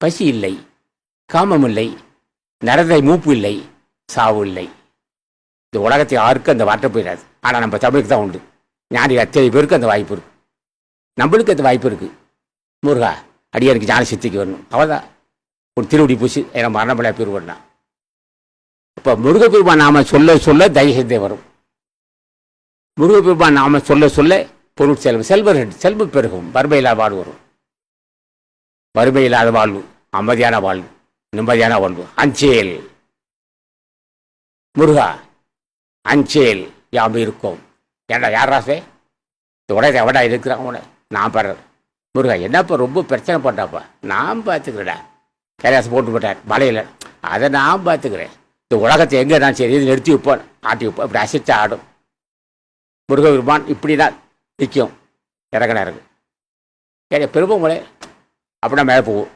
பசி இல்லை காமம் இல்லை நரதை மூப்பு இல்லை சாவு இல்லை. இந்த உலகத்தை யாருக்கும் அந்த வார்த்தை போயிடாது ஆனால் நம்ம தமிழுக்கு தான் உண்டு. ஞானி அத்தனை பேருக்கு அந்த வாய்ப்பு இருக்கு. நம்மளுக்கு அந்த வாய்ப்பு இருக்கு. முருகா அடியாருக்கு ஞான சித்திக்கு வரணும். அவதான் ஒரு திருவடி பூசி என மரணமலை பெருவன்னா இப்போ முருகப்பெருமான் நாம சொல்ல சொல்ல தைகத்தை வரும். முருகப்பெருமான் நாம சொல்ல சொல்ல பொருள் செல்வம். செல்வர்கள் செல்வம் பெருகும். வறுமையில்லா பாடு வரும். வறுமை இல்லாத வாழ்வு அமைதியான வாழ்வு நிம்மதியான வாழ்வு. அஞ்சேல். முருகா அஞ்சேல் யாம் இருக்கோம். ஏண்டா யார் ராசே உடனே எவடா இருக்கிறான் உன நான் பாடுறேன் முருகா என்னப்பா ரொம்ப பிரச்சனை பண்ணாப்பா நான் பார்த்துக்கிறேடா கைலாசம் போட்டு போட்டார் மலையில். அதை நான் பார்த்துக்கிறேன் இந்த உலகத்தை எங்கே நான் சரி இது நிறுத்தி வைப்போம் ஆட்டி வைப்போம். இப்படி அசைச்சு ஆடும். முருகபெருமான் இப்படி தான் நிற்கும். இறங்கினா இறங்கு ஏன் பெருமங்களே 啊，不然买补。